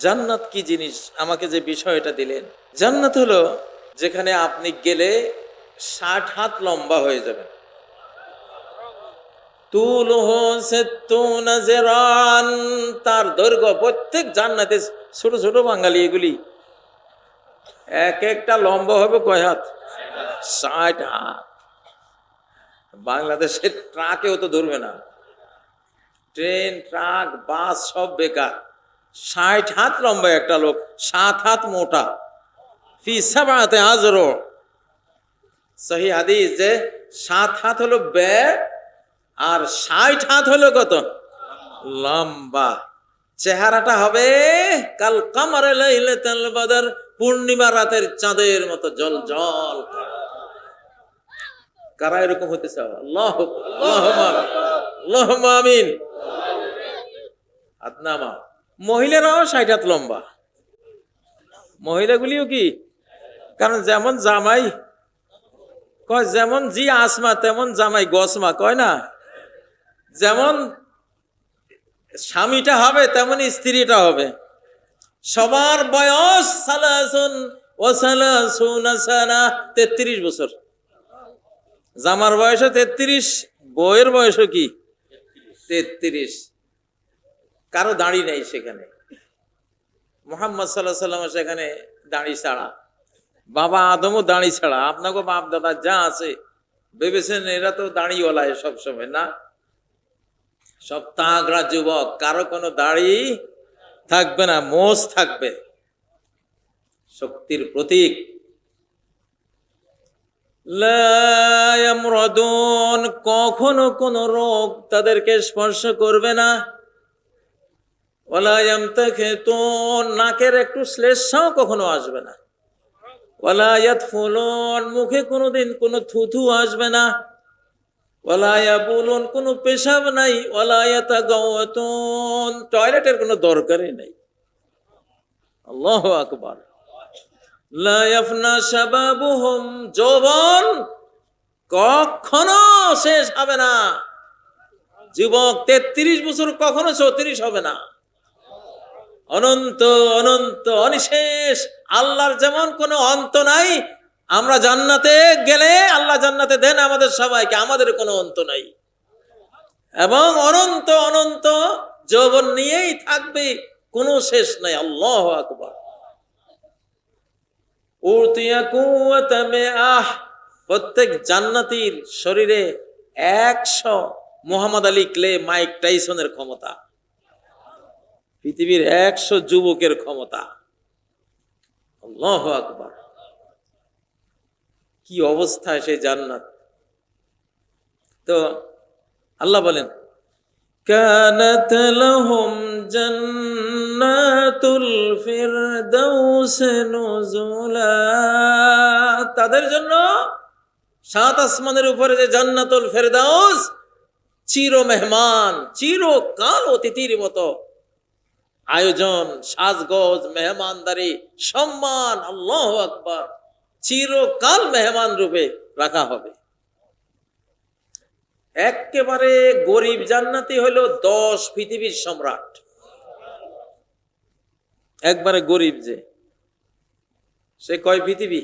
জান্নাত কি জিনিস? আমাকে যে বিষয়টা দিলেন। জান্নাত হলো যেখানে আপনি গেলে ষাট হাত লম্বা হয়ে যাবেন। তার দৈর্ঘ্য প্রত্যেক জান্নাতে ছোট ছোট বাঙালি এগুলি। এক একটা লম্বা হবে কয় হাত? ষাট হাত। বাংলাদেশের ট্রাকেও তো ধরবে না। ট্রেন, ট্রাক, বাস সব বেকার। ষাট হাত লম্বা একটা লোক, সাত হাত মোটা। ফি সাবাতে হাজরো সহি হাদিস যে সাত হাত হলো ব্যয় আর ষাট হাত হলো কত? লম্বা। চেহারাটা হবে কাল কামার লাইলাতুল বাদার, পূর্ণিমা রাতের চাঁদের মতো জল জল কারা এরকম হতে চাও? আল্লাহ আল্লাহ আমিন। আদনামা মহিলারাও ষাট হাত লম্বা। মহিলাগুলিও কি? কারণ যেমন জামাই, কয় যেমন জি আসমা, তেমন জামাই গসমা, কয় না? যেমন স্বামীটা হবে, তেমন স্ত্রীটা হবে। সবার বয়স সালাসুন ও সালাসুন সানা তেত্রিশ বছর। জামার বয়সও তেত্রিশ বইয়ের বয়সও কি? তেত্রিশ। কারও দাড়ি নেই সেখানে। মোহাম্মদ সাল্লাহ সাল্লাম সেখানে দাঁড়ি ছাড়া। বাবা আদমও দাঁড়ি ছাড়া। আপনাকে বাপ দাদা যা আছে, ভেবেছেন এরা তো দাড়িওয়ালায় সবসময় না? সব তাগড়া যুবক, কারও কোনো দাড়ি থাকবে না, মোষ থাকবে। শক্তির প্রতীক। কখনো কোনো রোগ তাদেরকে স্পর্শ করবে না। ওলায়াম তাখেতুন নাকের একটু শ্লেষাও কখনো আসবে না। ওলায়াত ফুলন মুখে কোনোদিন কোনো থুথু আসবে না। ওলায়া বুলুন কোনো পেশাব নাই। ওলায়াতা গাওয়াতুন টয়লেটের কোনো দরকারই নেই। আল্লাহ আকবার। লায়াফনা শাবাবুহুম, যৌবন কখনো শেষ হবে না। যুবক তেত্রিশ বছর কখনো চৌত্রিশ হবে না। অনন্ত অনন্ত, অনিশেষ, আল্লাহর যেমন কোনো অন্ত নাই, আমরা জান্নাতে গেলে আল্লাহ জান্নাতে দেন আমাদের সবাইকে, আমাদের কোনো অন্ত নাই। এবং অনন্ত অনন্ত যৌবন নিয়েই থাকবে, কোনো শেষ নাই, আল্লাহ আকবার। আহ প্রত্যেক জান্নাতির শরীরে একশো মোহাম্মদ আলী ক্লে, মাইক টাইসনের ক্ষমতা। পৃথিবীর একশো যুবকের ক্ষমতা আল্লাহ আকবার কি অবস্থায় সেই জান্নাত তো আল্লাহ বলেন كانت لهم جنات الفردوس نزلا তাদের জন্য সাত আসমানের উপরে যে জান্নাতুল ফেরদাউস চির মেহমান চিরকাল অতিথির মতো আয়োজন, সাজগজ, মেহমানদারি, সম্মান, আল্লাহ আকবার, চিরকাল মেহমান রূপে রাখা হবে। একেবারে গরিব জান্নাতি হলো দশ পৃথিবীর সম্রাট। একবারে গরিব যে, সে কয় পৃথিবী?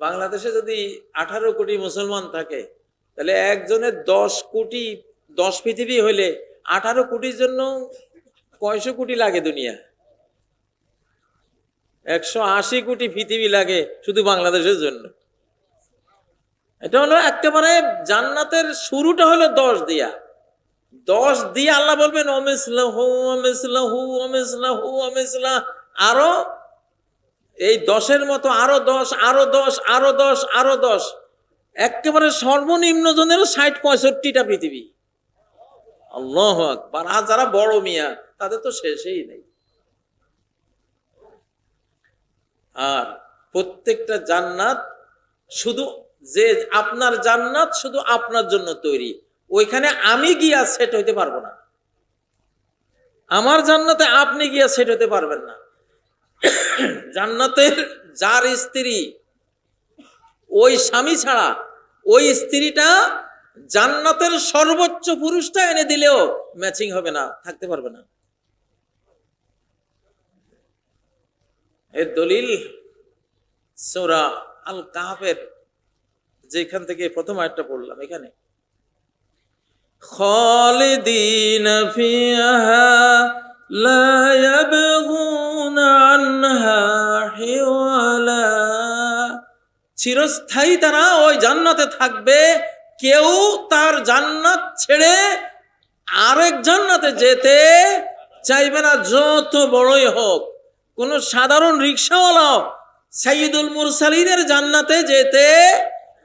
বাংলাদেশে যদি আঠারো কোটি মুসলমান থাকে, তাহলে একজনের দশ কোটি, দশ পৃথিবী হলে আঠারো কোটির জন্য কয়শো কোটি লাগে দুনিয়া। একশো আশি কোটি পৃথিবী লাগে শুধু বাংলাদেশের জন্য। এটা হলো একেবারে জান্নাতের শুরুটা হলো দশ দিয়া। দশ দিয়ে আল্লাহ বলবেন অমিসলাহু অমিসলাহু অমিসলাহ আরও এই দশের মতো আরও দশ আরও দশ আরও দশ আরও দশ। একেবারে সর্বনিম্ন জনেরও ষাট পঁয়ষট্টিটা পৃথিবী। আল্লাহ আকবার। আর যারা বড় মিয়া তাদের তো শেষেই নেই। আর প্রত্যেকটা জান্নাত শুধু যে আপনার জান্নাত শুধু আপনার জন্য তৈরি। ওইখানে আমি গিয়া সেট হইতে পারব না। আমার জান্নাতে আপনি গিয়া সেট হতে পারবেন না। জান্নাতের যার স্ত্রী, ওই স্বামী ছাড়া ওই স্ত্রীটা জান্নাতের সর্বোচ্চ পুরুষটা এনে দিলেও ম্যাচিং হবে না, থাকতে পারবে না। এর দলিল সৌরা আল কাহাফের যেখান থেকে প্রথম আয়াতটা পড়লাম, এখানে। খালিদিন ফিহা লা ইয়াবগুন আনহা হিওয়ালা। চিরস্থায়ী তারা ওই জান্নাতে থাকবে, কেউ তার জান্নাত ছেড়ে আরেক জান্নাতে যেতে চাইবে না, যত বড়ই হোক। কোন সাধারণ রিক্সাওয়ালা সাইদুল মুরসালিনের জান্নাতে যেতে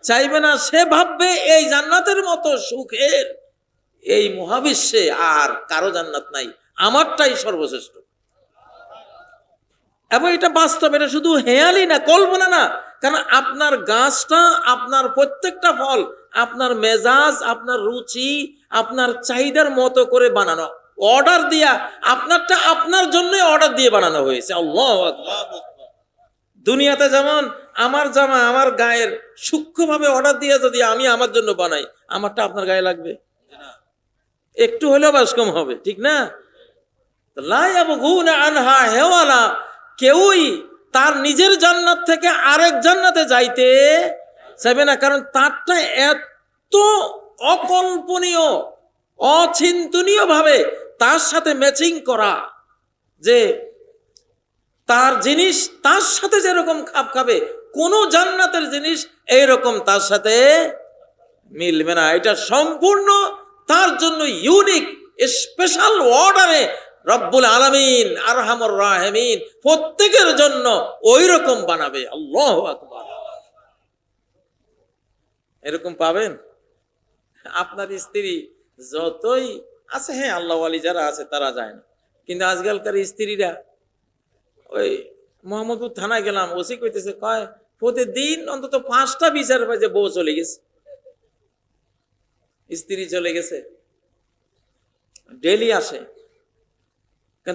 চাইবে না, সে ভাববে এই জান্নাতের মতো সুখের এই মহাবিশ্বে আর কারও জান্নাত নাই, আমারটাই সর্বশ্রেষ্ঠ। এবং এটা বাস্তব, এটা শুধু হেয়ালি না, কল্পনা না, কারণ আপনার গাছটা, আপনার প্রত্যেকটা ফল, আপনার মেজাজ, আপনার রুচি, আপনার চাহিদার মতো করে বানানো। অর্ডার দিয়া আপনারটা আপনার জন্য অর্ডার দিয়ে বানানো হয়েছে। দুনিয়াতে যেমন আমার জামা আমার গায়ের সূক্ষ্মভাবে অর্ডার দিয়ে যদি আমি আমার জন্য বানাই, আমারটা আপনার গায়ে লাগবে? একটু হলেও বাস কম হবে, ঠিক না? আনহা হেওয়ালা, কেউই তার নিজের জান্নাত থেকে আরেক জান্নাতে যাইতে চাইবে না, কারণ তারটা এত অকল্পনীয় অচিন্তনীয় ভাবে তার সাথে ম্যাচিং করা, যে তার জিনিস তার সাথে যেরকম খাপ খাবে, কোন জান্নাতের জিনিস এইরকম তার সাথে মিলবে না। এটা সম্পূর্ণ তার জন্য ইউনিক স্পেশাল অর্ডারে রব্বুল আলামিন, আরহামর রাহেমিন, প্রত্যেকের জন্য ওই রকম বানাবে। আল্লাহ আকবার। এরকম পাবেন? আপনার স্ত্রী যতই আছে হ্যাঁ আল্লাহ আলী যারা আছে তারা যায় না। কিন্তু আজকালকার স্ত্রীরা, ওই মোহাম্মদপুর থানায় গেলাম, ওসি কইতেছে, কয়, প্রতিদিন অন্তত পাঁচটা বিচার পাই যে বউ চলে গেছে। স্ত্রী চলে গেছে। ডেলি আসে।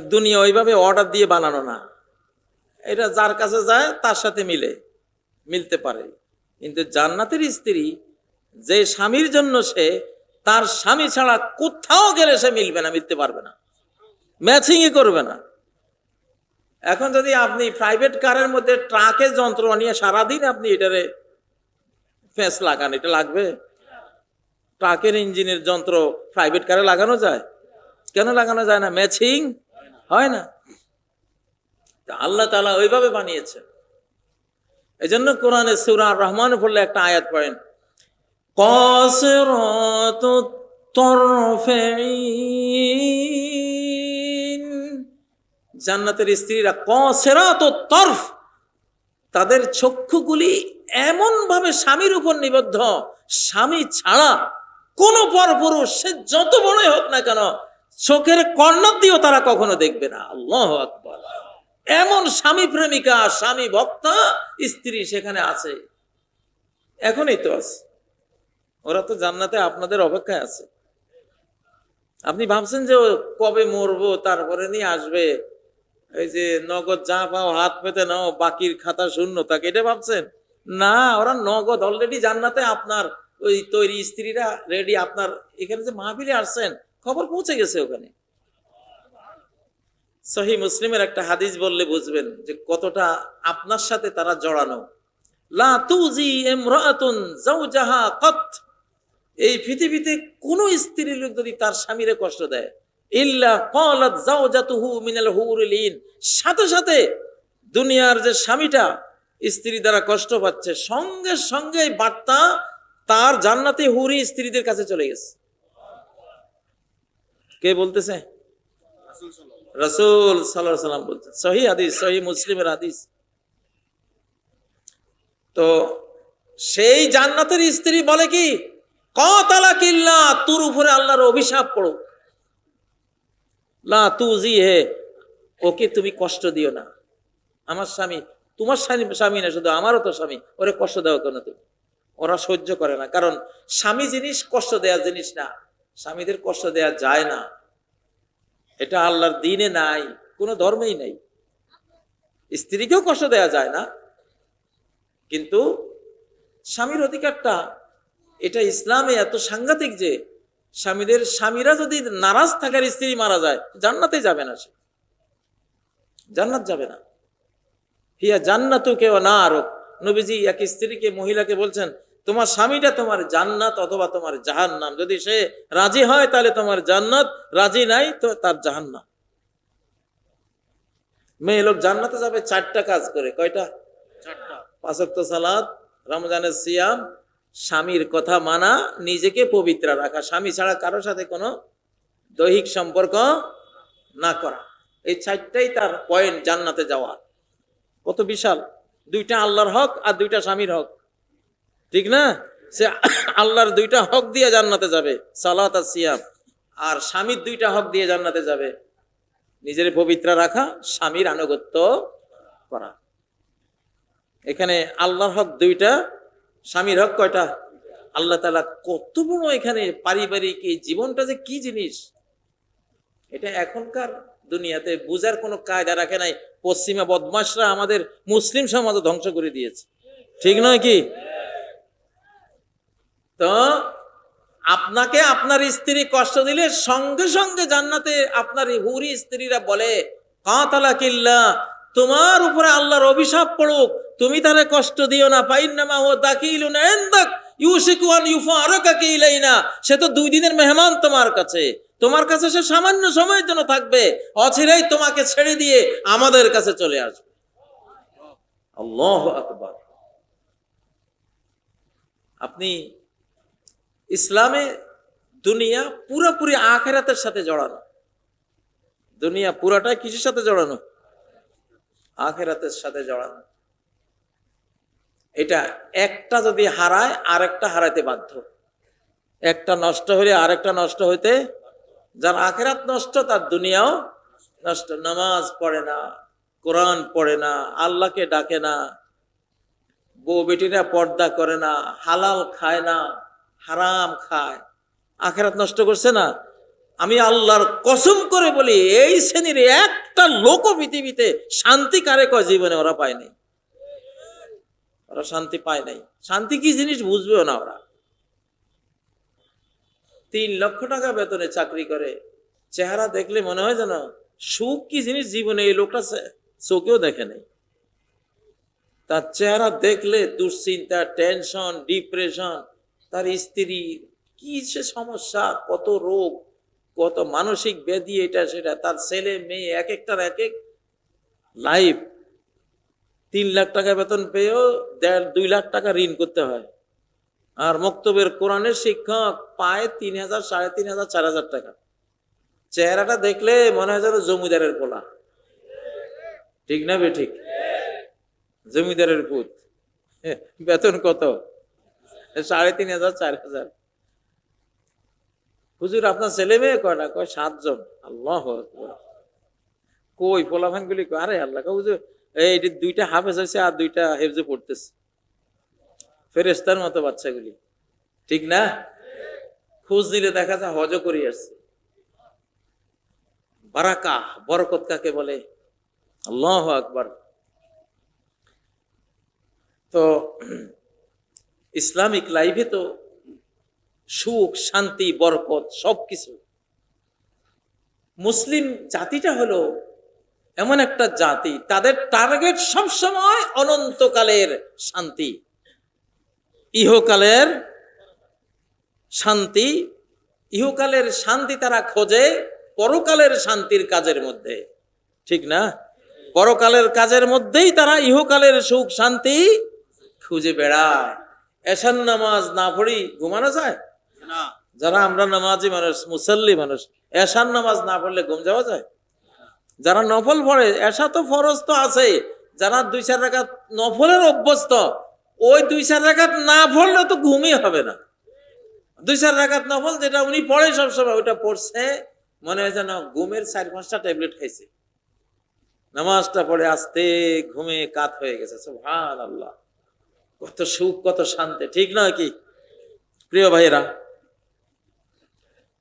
দুনিয়া ওইভাবে অর্ডার দিয়ে বানানো না। এটা যার কাছে যায়, তার সাথে মিলে, মিলতে পারে। কিন্তু জান্নাতের স্ত্রী, যে স্বামীর জন্য সে তার স্বামী ছাড়া কোথাও গেলে সে মিলবে না, মিলতে পারবে না। ম্যাচিংই করবে না। এখন যদি আপনি প্রাইভেট কারের মধ্যে ট্রাকের যন্ত্র নিয়ে সারাদিন আপনি এটারে ফেঁস লাগান, এটা লাগবে? ট্রাকের ইঞ্জিনের যন্ত্র প্রাইভেট কারে লাগানো যায়? কেন লাগানো যায় না? ম্যাচিং হয় না। আল্লাহ তালা ওইভাবে বানিয়েছেন এই জন্য কোরআনে সুরা রহমান পড়লে একটা আয়াত পড়েন কসরত তরফেইন জান্নাতের স্ত্রীরা কসেরাত তরফ তাদের চক্ষুগুলি এমন ভাবে স্বামীর উপর নিবদ্ধ। স্বামী ছাড়া কোন পরপুরুষ, সে যত বড়ই হোক না কেন, চোখের কর্ণক দিয়েও তারা কখনো দেখবে না। আল্লাহ আকবর। এমন স্বামী প্রেমিকা, স্বামী ভক্তা স্ত্রী সেখানে আছে। এখনই তো আছে। ওরা তো জান্নাতে আপনাদের অপেক্ষায় আছে। আপনি ভাবছেন যে কবে মরবো, তারপরে নিয়ে আসবে। এই যে নগদ যা পাও হাত পেতে নাও, বাকির খাতা শূন্য থাকে এটা ভাবছেন? না, ওরা নগদ অলরেডি জান্নাতে আপনার ওই তৈরি স্ত্রীরা রেডি আপনার এখানে যে মাহফিলে আসছেন, খবর পৌঁছে গেছে ওখানে। সহি মুসলিমের একটা হাদিস বললে বুঝবেন যে কতটা আপনার সাথে তারা জড়ানো। লা তুজি ইমরাতুন যাওজাহা কত। এই পৃথিবীতে কোন স্ত্রী লোক যদি তার স্বামীরে কষ্ট দেয়, ইল্লা মিনাল হুরুল ইন সাথে সাথে দুনিয়ার যে স্বামীটা স্ত্রী দ্বারা কষ্ট পাচ্ছে, সঙ্গে সঙ্গে বার্তা তার জান্নাতে হুরি স্ত্রীদের কাছে চলে গেছে। কে বলতেছে? রসুল সাল্লাহ সাল্লাম বলছেন সহি হাদিস, সহি মুসলিমের হাদিস। তো সেই জান্নাতের স্ত্রী বলে কি? কতালা কিল্লা তোর উপরে আল্লাহর অভিশাপ পড়ো লা তুজি হে, ওকে তুমি কষ্ট দিও না। আমার স্বামী, তোমার স্বামী স্বামী না, শুধু আমারও তো স্বামী। ওরে কষ্ট দেওয়া কেন তুমি? ওরা সহ্য করে না। কারণ স্বামী জিনিস কষ্ট দেওয়ার জিনিস না। স্বামীদের কষ্ট দেওয়া যায় না। এটা আল্লাহর দিনে নাই, কোনো ধর্মেই নাই। স্ত্রীকেও কষ্ট দেওয়া যায় না। কিন্তু স্বামীর অধিকারটা এটা ইসলামে এত সাংঘাতিক যে স্বামীদের স্বামীরা যদি নারাজ থাকার স্ত্রী মারা যায় জান্নাতে যাবে না সে। জান্নাত যাবে না। হিয়া জান্নাতু কেউ না আরও নবীজি এক স্ত্রীকে মহিলাকে বলছেন তোমার স্বামীটা তোমার জান্নাত অথবা তোমার জাহান্নাম। যদি সে রাজি হয় তাহলে তোমার জান্নাত। রাজি নাই তো তার জাহান্নাম। মেয়ে লোক জান্নাতে যাবে চারটা কাজ করে। কয়টা? চারটা। পাঁচক্ত সালাদ রমজানের সিয়াম স্বামীর কথা মানা, নিজেকে পবিত্র রাখা। স্বামী ছাড়া কারও সাথে কোনো দৈহিক সম্পর্ক না করা। এই চারটাই তার পয়েন্ট জান্নাতে যাওয়া। কত বিশাল। দুইটা আল্লাহর হক আর দুইটা স্বামীর হক। ঠিক না? সে আল্লাহর দুইটা হক দিয়ে জান্নাতে যাবে, সালাত আর সিয়াম। আর স্বামীর দুইটা হক দিয়ে জান্নাতে যাবে। নিজের পবিত্র রাখা, স্বামীর আনুগত্য করা। এখানে আল্লাহর হক দুইটা স্বামীর হক কয়টা? আল্লাহ তালা কত বড় এখানে পারিবারিক এই জীবনটা যে কি জিনিস? এটা এখনকার দুনিয়াতে বুঝার কোনো কায়দা রাখে নাই। পশ্চিমা বদমাসরা আমাদের মুসলিম সমাজ ধ্বংস করে দিয়েছে। ঠিক নয় কি? তো আপনাকে আপনার স্ত্রী কষ্ট দিলে সঙ্গে সঙ্গে জান্নাতে আপনার হুরি স্ত্রীরা বলে কাতালা কিল্লা তোমার উপরে আল্লাহর অভিশাপ পড়ুক। তুমি তারে কষ্ট দিও না ও ইউফা আরও কাকে ইলাইনা সে তো দুই দিনের মেহমান তোমার কাছে। তোমার কাছে সে সামান্য সময়ের জন্য থাকবে, অচিরেই তোমাকে ছেড়ে দিয়ে আমাদের কাছে চলে আসবে। আল্লাহ আকবার। আপনি ইসলামে দুনিয়া পুরোপুরি আখেরাতের সাথে জড়ানো। দুনিয়া পুরাটাই কিসের সাথে জড়ানো? আখেরাতের সাথে জড়ানো। এটা একটা যদি হারায়, আরেকটা হারাইতে বাধ্য। একটা নষ্ট হলে আরেকটা নষ্ট হইতে যার আখেরাত নষ্ট, তার দুনিয়াও নষ্ট। নামাজ পড়ে না, কোরআন পড়ে না, আল্লাহকে ডাকে না, বউ বেটিরা পর্দা করে না, হালাল খায় না, হারাম খায়। আখেরাত নষ্ট করছে না। আমি আল্লাহর কসম করে বলি, এই শ্রেণির একটা লোক পৃথিবীতে শান্তি কারে কয়, জীবনে ওরা পায়নি। ওরা শান্তি পায় নাই। শান্তি কি জিনিস বুঝবেও না ওরা। তিন লক্ষ টাকা বেতনে চাকরি করে। চেহারা দেখলে মনে হয় যেন সুখ কি জিনিস জীবনে এই লোকটা চোখেও দেখে নেই। তার চেহারা দেখলে দুশ্চিন্তা টেনশন ডিপ্রেশন তার স্ত্রী, কি সে সমস্যা, কত রোগ, কত মানসিক ব্যাধি এটা সেটা, তার ছেলে, মেয়ে, এক একটার এক এক লাইফ তিন লাখ টাকা বেতন পেয়েও দেড় দুই লাখ টাকা ঋণ করতে হয়। আর মক্তবের কোরআনের শিক্ষক পায় তিন হাজার সাড়ে তিন হাজার চার হাজার টাকা। চেহারাটা দেখলে মনে হয় যেন জমিদারের পোলা। ঠিক না ঠিক? জমিদারের পুত। বেতন কত? সাড়ে তিন হাজার চার হাজার। হুজুর আপনার ছেলে মেয়ে কয়টা কয় সাতজন। আল্লাহ। কই পোলাফান গুলি কয়, আরে আল্লাহ হুজুর এই দুইটা হাফেজ হয়েছে আর দুইটা হেফজে পড়তেছে। ফেরেস্তার মতো বাচ্চাগুলি। ঠিক না? খোঁজ নিলে দেখা যায় হজ করে আসছে। বারাকা, বরকত কাকে বলে? আল্লাহ আকবার। তো, ইসলামিক লাইফে তো সুখ, শান্তি, বরকত সবকিছু। মুসলিম জাতিটা হলো এমন একটা জাতি তাদের টার্গেট সবসময় অনন্তকালের শান্তি। ইহকালের শান্তি ইহকালের শান্তি তারা খোঁজে পরকালের শান্তির কাজের মধ্যে। ঠিক না? পরকালের কাজের মধ্যেই তারা ইহকালের সুখ শান্তি খুঁজে বেড়ায়। এশান নামাজ না পড়ি ঘুমানো যায়? না। যারা আমরা নামাজি মানুষ মুসল্লি মানুষ এশান নামাজ না পড়লে ঘুম যাওয়া যায়? যারা নফল পড়ে এসা তো ফরজ তো আছে। যারা দুই চার রাখাত নফলের অভ্যস্ত, ওই দুই চার রাখাত না পড়লে তো ঘুমই হবে না। দুই চার রাখাত নফল যেটা উনি পড়ে সবসময়, ওইটা পড়ছে, মনে হয় যেন ঘুমের চার পাঁচটা ট্যাবলেট খাইছে। নামাজটা পড়ে আসতে ঘুমে কাত হয়ে গেছে ভালো আল্লাহ কত সুখ, কত শান্তি, ঠিক নয় কি? প্রিয় ভাইরা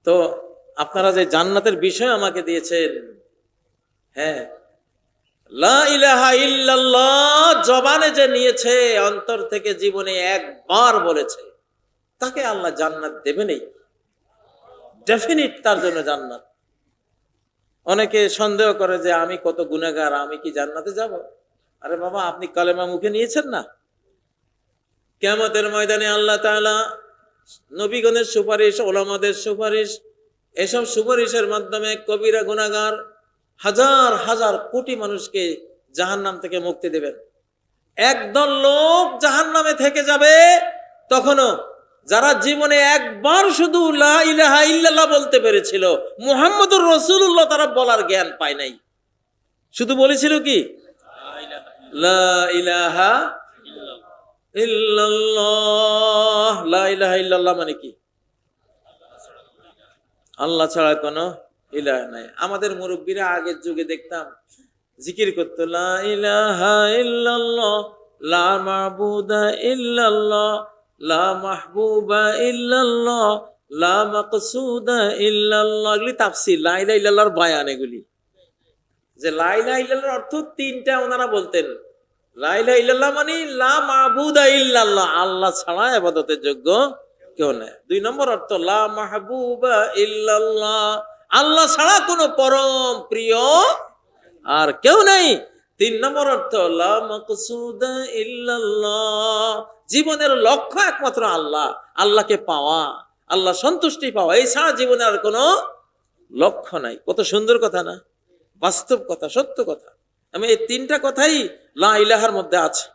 তো আপনারা যে জান্নাতের বিষয় আমাকে দিয়েছেন হ্যাঁ। জবানে যে নিয়েছে, অন্তর থেকে জীবনে একবার বলেছে, তাকে আল্লাহ জান্নাত দেবেনই ডেফিনিট তার জন্য জান্নাত। অনেকে সন্দেহ করে যে আমি কত গুণাগার আমি কি জান্নাতে যাব? আরে বাবা, আপনি কালেমা মুখে নিয়েছেন না? কেমতের ময়দানে আল্লাহ তাআলা নবীগণের সুপারিশ, ওলামাদের সুপারিশ, এসব সুপারিশের মাধ্যমে কবিরা গুনাগার হাজার হাজার কোটি মানুষকে জাহান্নাম থেকে মুক্তি দেবেন। একদল লোক জাহান্নামে থেকে যাবে, তখনও যারা জীবনে একবার শুধু ইলাহা ইল্লাল্লাহ বলতে পেরেছিল, মুহাম্মদুর রসুল্লাহ তারা বলার জ্ঞান পায় নাই। শুধু বলেছিল কি? ইলাহা মানে কি? আল্লাহ ছাড়া কোনো ইলাহ নাই। আমাদের মুরব্বীরা আগের যুগে দেখতাম জিকির করতো, লা লা লা মাহবুবা লা ইল্লাল্লাহ। এগুলি যে অর্থ তিনটা ওনারা বলতেন। লা ইল্লাল্লাহ মানে লা ইল্লাল্লাহ, আল্লাহ ছাড়া ইবাদতের যোগ্য কেউ নেই। দুই নম্বর অর্থ, লা মাহবুবা ইল্লাল্লাহ আল্লাহ ছাড়া কোনো পরম প্রিয় আর কেউ নেই। তিন নম্বর অর্থ জীবনের লক্ষ্য একমাত্র আল্লাহ, আল্লাহকে পাওয়া, আল্লাহ সন্তুষ্টি পাওয়া। এই ছাড়া জীবনের আর কোনো লক্ষ্য নাই। কত সুন্দর কথা না? বাস্তব কথা, সত্য কথা। আমি এই তিনটা কথাই লা ইলাহার মধ্যে আছে।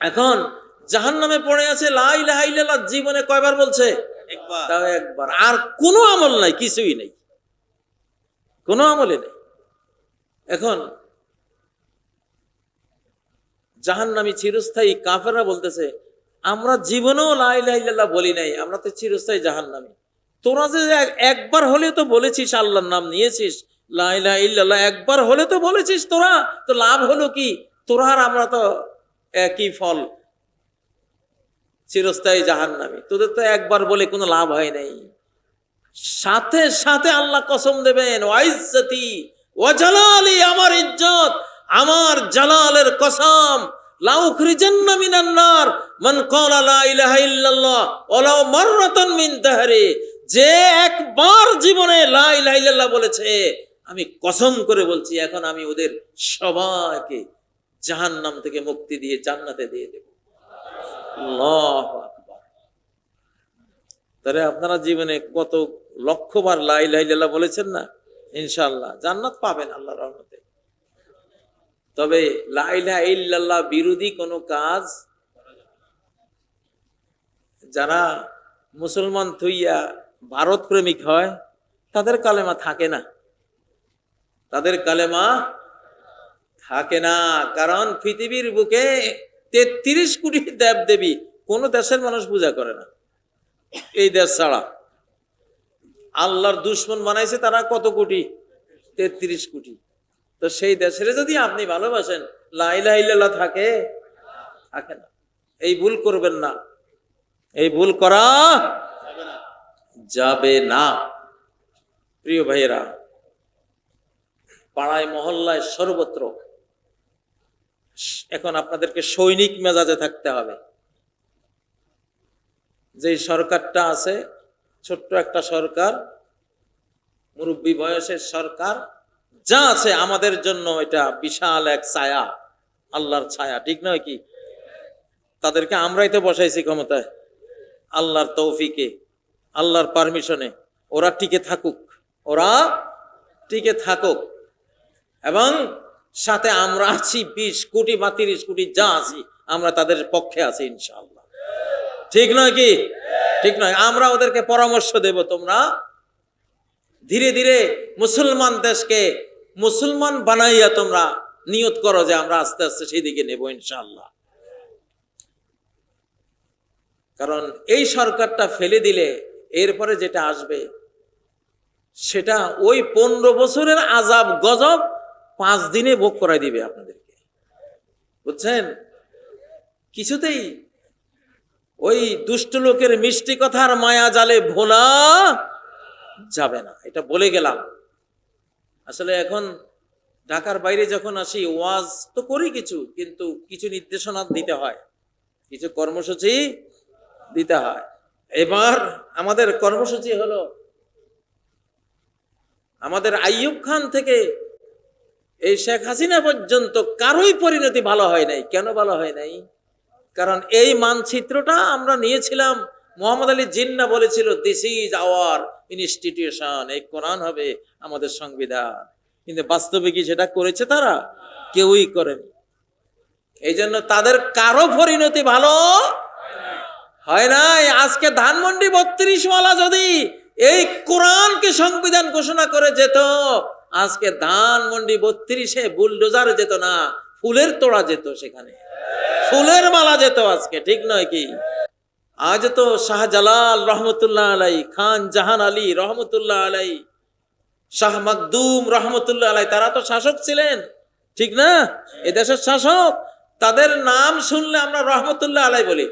এখন জাহান নামে পড়ে আছে, লা ইলাহা ইল্লাল্লাহ। জীবনে কয়বার বলছে? তাও একবার। আর কোনো আমল নাই, কিছুই নেই। কোনো আমলে নেই। এখন জাহান্নামী চিরস্থায়ী কাফেররা বলতেছে, আমরা জীবনেও লাই লাইল্লাহ বলি নাই, আমরা তো চিরস্থায়ী জাহান্নামী। তোরা যে একবার হলে তো বলেছিস আল্লাহর নাম নিয়েছিস। লাইলা ইল্লাল্লাহ একবার হলে তো বলেছিস তোরা, তো লাভ হলো কি? তোরা আর আমরা তো একই ফল। চিরস্থায়ী জাহান্নামী। তোদের তো একবার বলে কোনো লাভ হয় নাই। সাথে সাথে আল্লাহ কসম দেবেন, ওয়াইজ্জতি ওয়াজালালি আমার ইজ্জত, আমার জালালের কসম লাউখরিজান্না মিনান নার, মান ক্বালা লা ইলাহা ইল্লাল্লাহ ওয়ালাউ মাররাতান মিন দাহরি। যে একবার জীবনে লা ইলাহা ইল্লাল্লাহ বলেছে, আমি কসম করে বলছি, এখন আমি ওদের সবাইকে জাহান্নাম থেকে মুক্তি দিয়ে জান্নাতে দিয়ে দেব। তাহলে আপনারা জীবনে কত লক্ষবার লাই লাইলাল্লাহ বলেছেন না? ইনশাল্লাহ জান্নাত পাবেন আল্লাহ রহমতে। তবে লাইলা ইল্লাল্লাহ বিরোধী কোনো কাজ যারা মুসলমান থইয়া ভারত প্রেমিক হয়, তাদের কালেমা থাকে না। তাদের কালেমা থাকে না। কারণ পৃথিবীর বুকে তেত্রিশ কোটি দেব দেবী, কোনো দেশের মানুষ পূজা করে না। এই দেশ ছাড়া। আল্লাহর দুশ্মন বানাইছে তারা কত কোটি? তেত্রিশ কোটি। তো সেই দেশের যদি আপনি ভালোবাসেন লাইলা থাকে? থাকে না। এই ভুল করবেন না। এই ভুল করা যাবে না। প্রিয় ভাইয়েরা, পাড়ায়, মহল্লায় সর্বত্র এখন আপনাদেরকে সৈনিক মেজাজে থাকতে হবে। যে সরকারটা আছে, ছোট্ট একটা সরকার, মুরব্বী বয়সের সরকার, যা আছে আমাদের জন্য এটা বিশাল এক ছায়া, আল্লাহর ছায়া, ঠিক নয় কি? তাদেরকে আমরাই তো বসাইছি ক্ষমতায়, আল্লাহর তৌফিকে, আল্লাহর পারমিশনে। ওরা টিকে থাকুক, ওরা টিকে থাকুক, এবং সাথে আমরা আছি বিশ কোটি বা তিরিশ কোটি, যা আছি, আমরা তাদের পক্ষে আছি ইনশাআল্লাহ। ঠিক নয় কি? ঠিক নয়। আমরা ওদেরকে পরামর্শ দেব তোমরা। ধীরে ধীরে মুসলমান দেশকে মুসলমান বানাইয়া তোমরা নিয়ত করো যে আমরা আস্তে আস্তে সেই দিকে নেব ইনশাআল্লাহ। কারণ এই সরকারটা ফেলে দিলে এরপরে যেটা আসবে, সেটা ওই পনেরো বছরের আজাব, গজব পাঁচ দিনে ভোগ করাই দিবে আপনাদেরকে। বুঝছেন? কিছুতেই ওই দুষ্ট লোকের মিষ্টি কথার মায়া জালে ভোলা যাবে না। এটা বলে গেলাম। আসলে এখন ঢাকার বাইরে যখন আসি, ওয়াজ তো করি কিছু, কিন্তু কিছু নির্দেশনা দিতে হয়। কিছু কর্মসূচি দিতে হয়। এবার আমাদের কর্মসূচি হলো, আমাদের আইয়ুব খান থেকে এই শেখ হাসিনা পর্যন্ত কারোই পরিণতি ভালো হয় নাই। কেন ভালো হয় নাই? কারণ এই মানচিত্রটা আমরা নিয়েছিলাম, মোহাম্মদ আলী জিন্না বলেছিল দিস ইজ আওয়ার ইনস্টিটিউশন এই কোরআন হবে আমাদের সংবিধান। কিন্তু বাস্তবে কি সেটা করেছে তারা? কেউই করেনি। এই জন্য তাদের কারও পরিণতি ভালো হয় নাই। আজকে ধানমন্ডি বত্রিশ মালা যদি এই কোরআনকে সংবিধান ঘোষণা করে যেত আজকে ধানমন্ডি বত্রিশে বুলডোজার যেত না, ফুলের তোড়া যেত সেখানে। ফুলের মালা যেত আজকে, ঠিক নয় কি? আজ তো শাহজালাল রহমতুল্লাহ আলাই, খান জাহান আলী রহমতুল্লাহ আলাই, শাহ মকদুম রহমতুল্লাহ আলাই, তারা তো শাসক ছিলেন, ঠিক না? এ দেশের শাসক, তাদের নাম শুনলে আমরা রহমতুল্লাহ আলাই বলি।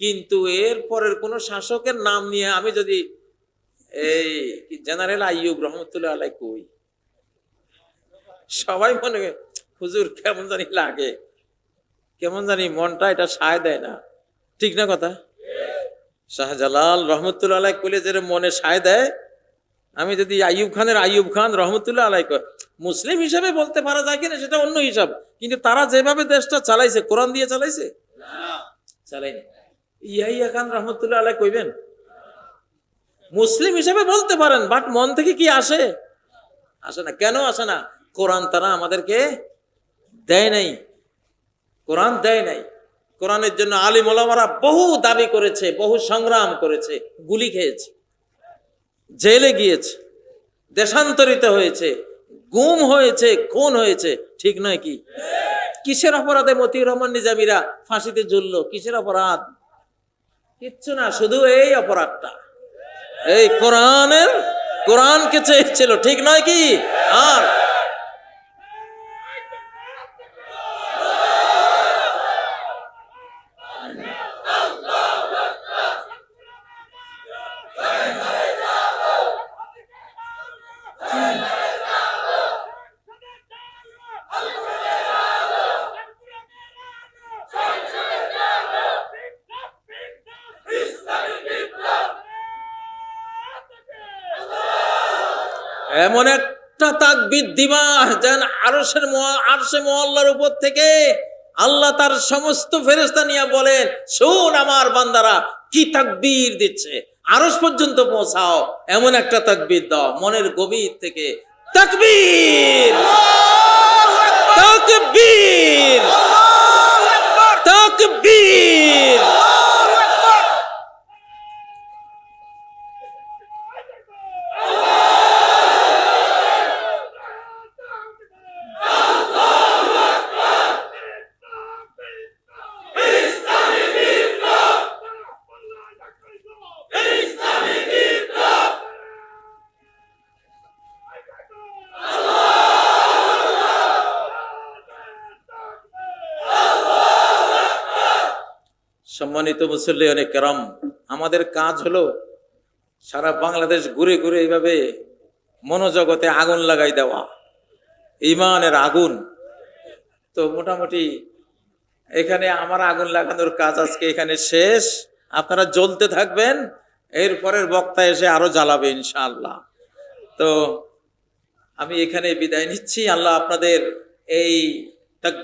কিন্তু এর পরের কোন শাসকের নাম নিয়ে আমি যদি এই জেনারেল আইয়ুব রহমতুল্লাহ আলাই কই? সবাই মনে হুজুর, কেমন জানি লাগে। কেমন জানি মনটা এটা সায় দেয় না। ঠিক না কথা? শাহজালাল রহমতুল্লাহ আলাই কইলে যে মনে সায় দেয়, আমি যদি আইয়ুব খানের আইয়ুব খান রহমতুল্লাহ আলাই মুসলিম হিসাবে বলতে পারা যায় কিনা সেটা অন্য হিসাব। কিন্তু তারা যেভাবে দেশটা চালাইছে, কোরআন দিয়ে চালাইছে? চালাইনি। ইয়াহিয়া খান রহমতুল্লাহ আলাই কইবেন, মুসলিম হিসাবে বলতে পারেন, বাট মন থেকে কি আসে? আসে না। কেন আসে না? কোরআন তারা আমাদেরকে দেয় নাই। কোরআন দেয় নাই। কোরআনের জন্য আলিম ওলামারা বহু দাবি করেছে, বহু সংগ্রাম করেছে, গুলি খেয়েছে, জেলে গিয়েছে, দেশান্তরিত হয়েছে, গুম হয়েছে, খুন হয়েছে, ঠিক নয় কি? কিসের অপরাধে মতিউর রহমান নিজামীরা ফাঁসিতে ঝুললো? কিসের অপরাধ? কিচ্ছু না, শুধু এই অপরাধটা। এই কোরআনের, কোরআনকে চেয়েছিল, ঠিক নয় কি? আর এমন একটা তাকবিদ দিবা যেন আরসের আরসে মহল্লার উপর থেকে আল্লাহ তার সমস্ত ফেরেস্তা নিয়ে বলেন, শোন আমার বান্দারা, কি তাকবীর দিচ্ছে? আরস পর্যন্ত পৌঁছাও। এমন একটা তাকবীর দাও, মনের গভীর থেকে। তাকবীর! তাকবীর! তাকবীর! সম্মানিত মুসল্লি অনেক কেরম, আমাদের কাজ হলো সারা বাংলাদেশ ঘুরে ঘুরে এইভাবে মনোজগতে আগুন লাগাই দেওয়া, ইমানের আগুন। তো মোটামুটি এখানে আমার আগুন লাগানোর কাজ আজকে এখানে শেষ। আপনারা জ্বলতে থাকবেন, এরপরের বক্তা এসে আরও জ্বালাবে ইনশাআল্লাহ। তো আমি এখানে বিদায় নিচ্ছি। আল্লাহ আপনাদের এই